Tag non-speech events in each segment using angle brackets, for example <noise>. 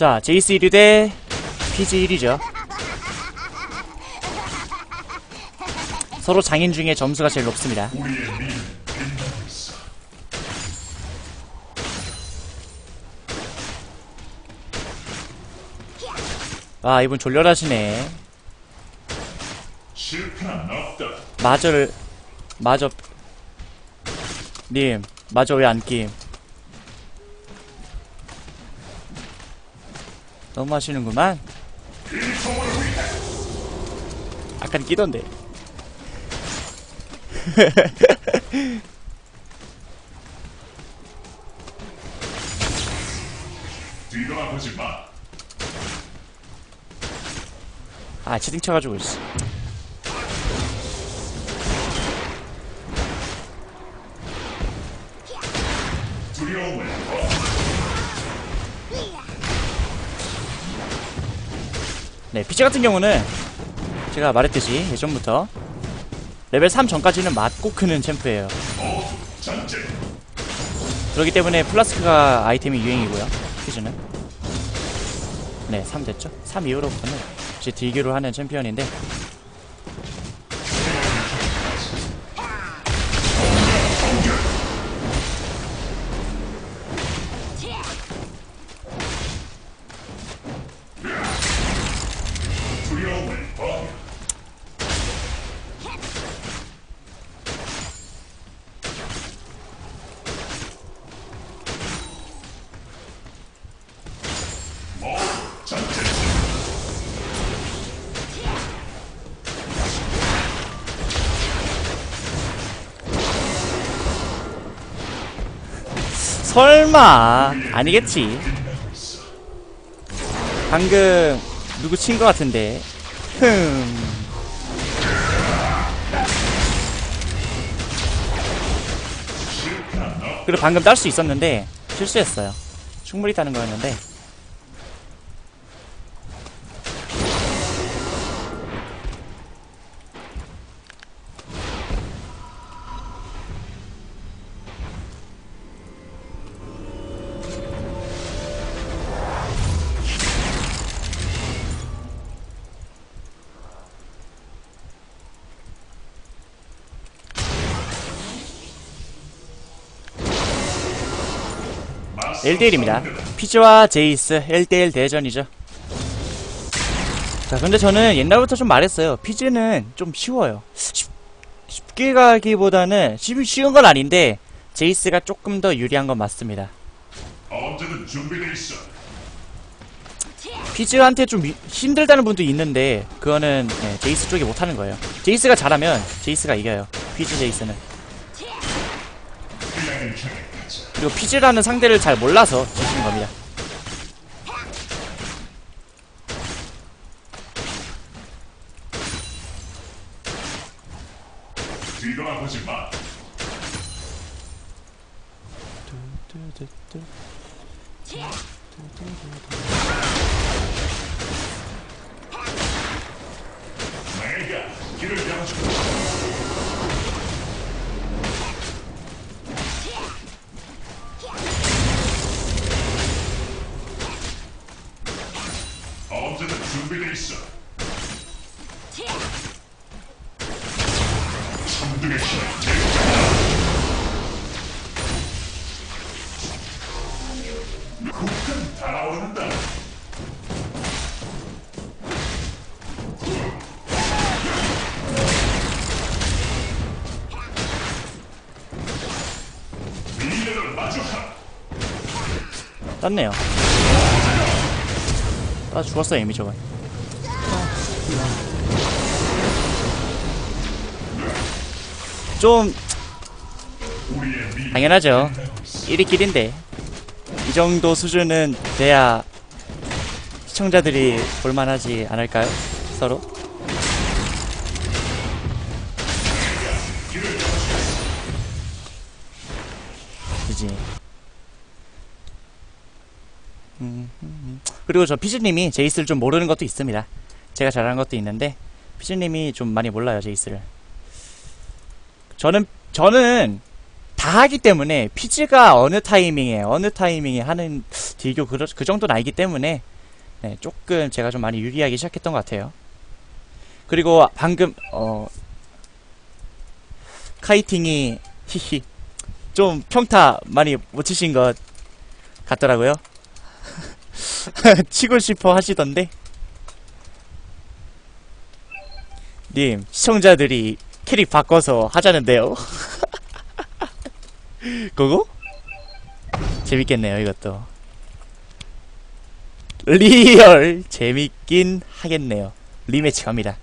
자, 제이스 1위 대 피지 1위죠. 서로 장인 중에 점수가 제일 높습니다. 아, 이분 졸렬하시네. 마저를, 마저, 님, 마저 왜 안 끼임? 너무 하시는구만. 아까는 끼던데. <laughs> 아, 채팅 쳐가지고, 씨. 두려움을 네, 피치 같은 경우는 제가 말했듯이 예전부터 레벨 3 전까지는 맞고 크는 챔프예요. 그렇기 때문에 플라스크가 아이템이 유행이고요. 피즈는. 네, 3 됐죠? 3 이후로부터는 이제 딜기로 하는 챔피언인데 설마 아니겠지. 방금 누구 친 것 같은데. 흠. 그리고 방금 딸 수 있었는데 실수했어요. 충분히 따는 거였는데. 1대1입니다. 상대다. 피즈와 제이스 1대1 대전이죠. 자, 근데 저는 옛날부터 좀 말했어요. 피즈는 좀 쉬워요. 쉽, 쉽게 가기보다는 쉬, 쉬운 건 아닌데, 제이스가 조금 더 유리한 건 맞습니다. 피즈한테 좀 위- 힘들다는 분도 있는데, 그거는 네, 제이스 쪽이 못하는 거예요. 제이스가 잘하면 제이스가 이겨요. 피즈 제이스는. 그리고 피즈라는 상대를 잘 몰라서 지시는 겁니다. 뒤돌아보지 마. 천둥의 힘을 마주하라. 땄네요. 아, 죽었어, 이미 저건. 좀, 당연하죠. 1위끼리인데. 이 정도 수준은 돼야 시청자들이 볼만하지 않을까요? 서로? 그지. 그리고 저 피즈님이 제이스를 좀 모르는 것도 있습니다. 제가 잘하는 것도 있는데 피즈님이 좀 많이 몰라요 제이스를. 저는 저는 다 하기 때문에 피즈가 어느 타이밍에 어느 타이밍에 하는 딜교 그, 그 정도는 알기 때문에 네, 조금 제가 좀 많이 유리하기 시작했던 것 같아요. 그리고 방금 어 카이팅이 히히 좀 평타 많이 못 치신 것 같더라고요. <laughs> 치고 싶어 하시던데. 님, 시청자들이 캐릭 바꿔서 하자는데요. <laughs> 그거? 재밌겠네요, 이것도. 리얼 재밌긴 하겠네요. 리매치 갑니다.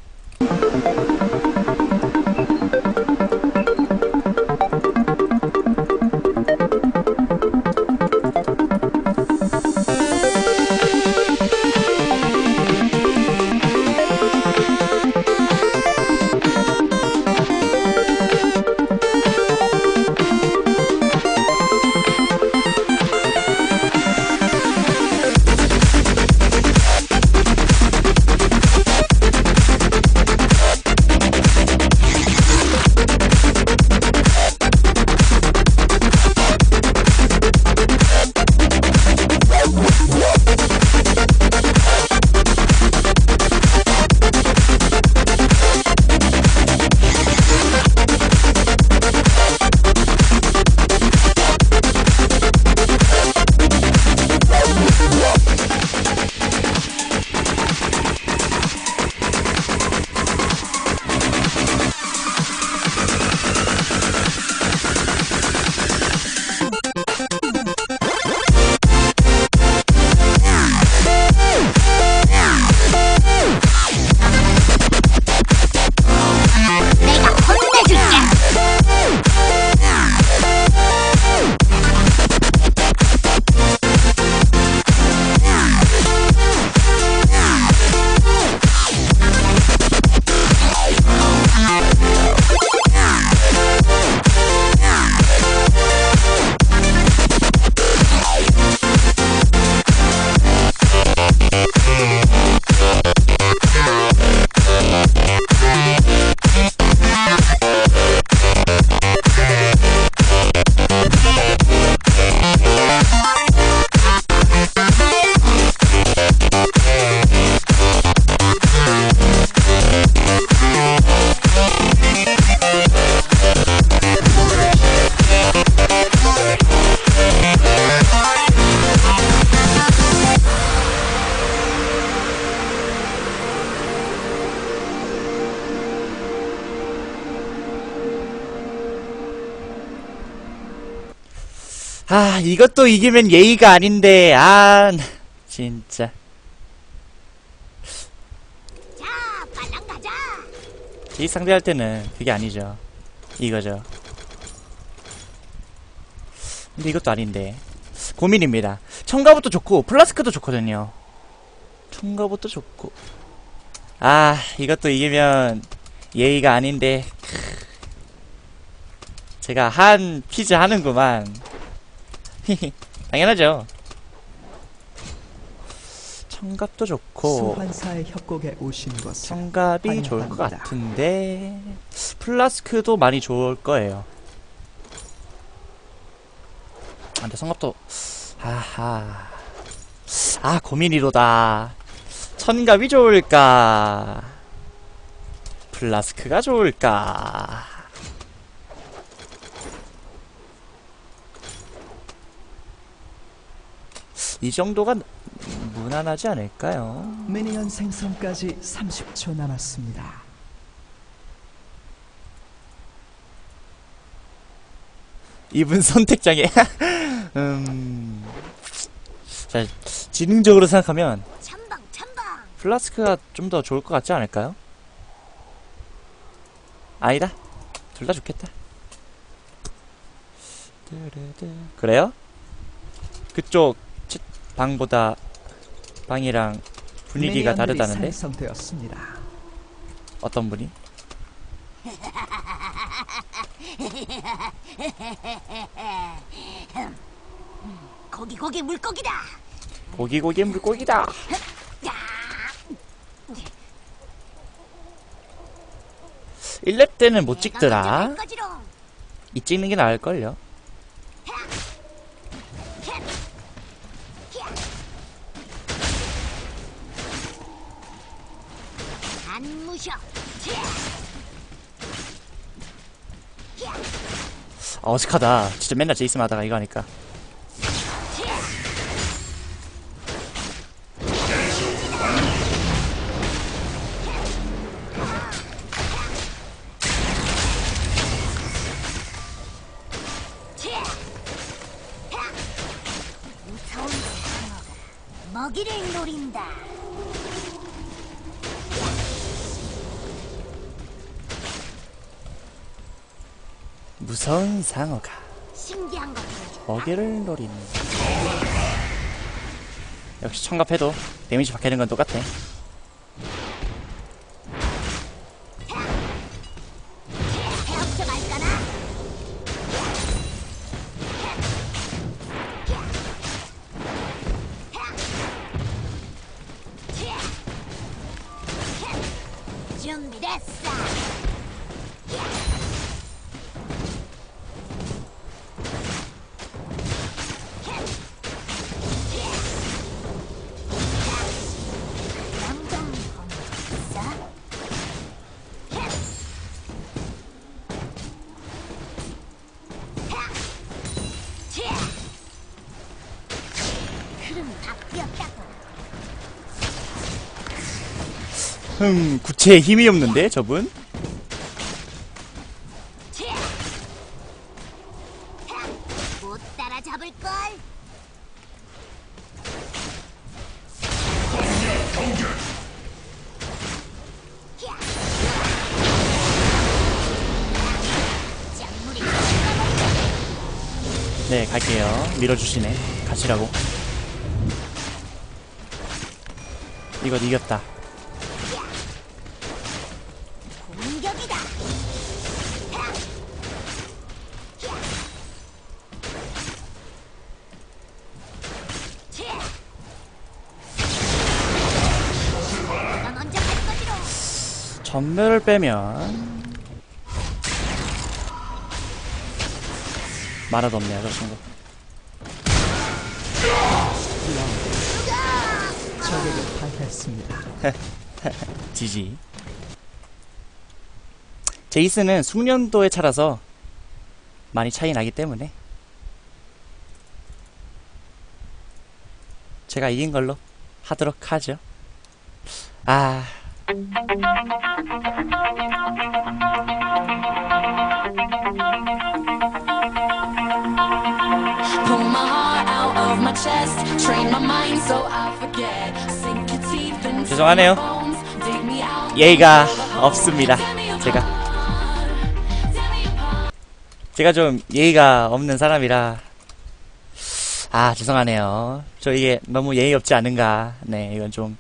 아, 이것도 이기면 예의가 아닌데, 아, 나 진짜. 자, 빨랑 가자. 이 상대할 때는 그게 아니죠. 이거죠. 근데 이것도 아닌데. 고민입니다. 첨가부터 좋고, 플라스크도 좋거든요. 첨가부터 좋고. 아, 이것도 이기면 예의가 아닌데. 크. 제가 한 피즈 하는구만. <laughs> 당연하죠. 청갑도 좋고. 소환사의 협곡에 오신 것을 청갑이 좋을 것 환영합니다. 같은데 플라스크도 많이 좋을 거예요. 아, 근데 성갑도 아하 아 고민이로다. 천갑이 좋을까? 플라스크가 좋을까? 이 정도가 무난하지 않을까요? 미니언 생성까지 30초 남았습니다. 이분 선택장애. <laughs> 음. 자, 지능적으로 생각하면. 플라스크가 좀 더 좋을 것 같지 않을까요? 아니다. 둘 다 좋겠다. 그래요? 그쪽 치- 방보다 방이랑 분위기가 다르다는데? 생성되었습니다. 어떤 분이? 고기, 고기, 물고기다. 고기 고기 물고기다. 야, 1렙 때는 못 찍더라. 이 찍는 게 나을걸요. 어색하다. 진짜 맨날 제이슨 하다가 이거 하니까. 무서운 상어가 신기한 거 보여줘. 먹이를 노린다. 역시 청갑해도 데미지 받게 건 똑같아. 흠, 구체에 힘이 없는데, 저분? 못 따라잡을 걸. 네, 갈게요. 밀어주시네. 가시라고. 이거 이겼다. 전멸을 빼면 말아도 없네요, 저 친구. 적에게 당했습니다. 지지. 제이스는 숙련도에 차라서 많이 차이 나기 때문에 제가 이긴 걸로 하도록 하죠. 아, 죄송하네요. 예의가 없습니다. 제가 제가 좀 예의가 없는 사람이라 아 죄송하네요. 저 이게 너무 예의 없지 않은가. 네 이건 좀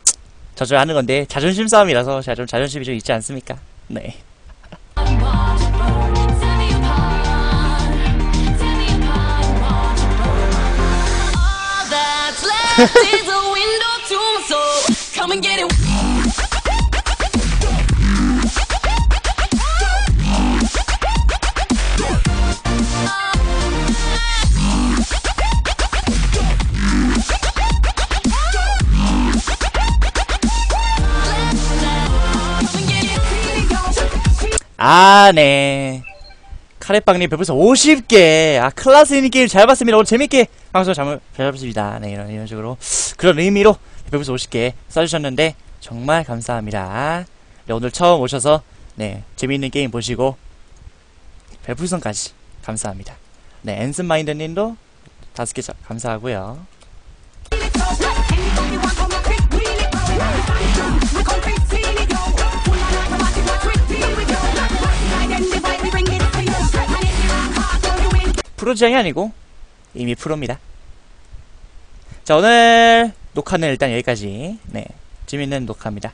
저절 하는 건데 자존심 싸움이라서 제가 좀 자존심이 좀 있지 않습니까? 네. 아, 네. 카레빵님 별풍선 50개. 아, 클라스인 게임 잘 봤습니다. 오늘 재밌게 방송 잘, 잘 봤습니다. 네, 이런, 이런 식으로. 그런 의미로 별풍선 50개 써주셨는데, 정말 감사합니다. 네, 오늘 처음 오셔서, 네, 재밌는 게임 보시고, 별풍선까지 감사합니다. 네, 앤슨 마인드 님도 다섯 개 자- 감사하고요. 프로 지향이 아니고 이미 프로입니다. 자 오늘 녹화는 일단 여기까지 네 재밌는 녹화입니다.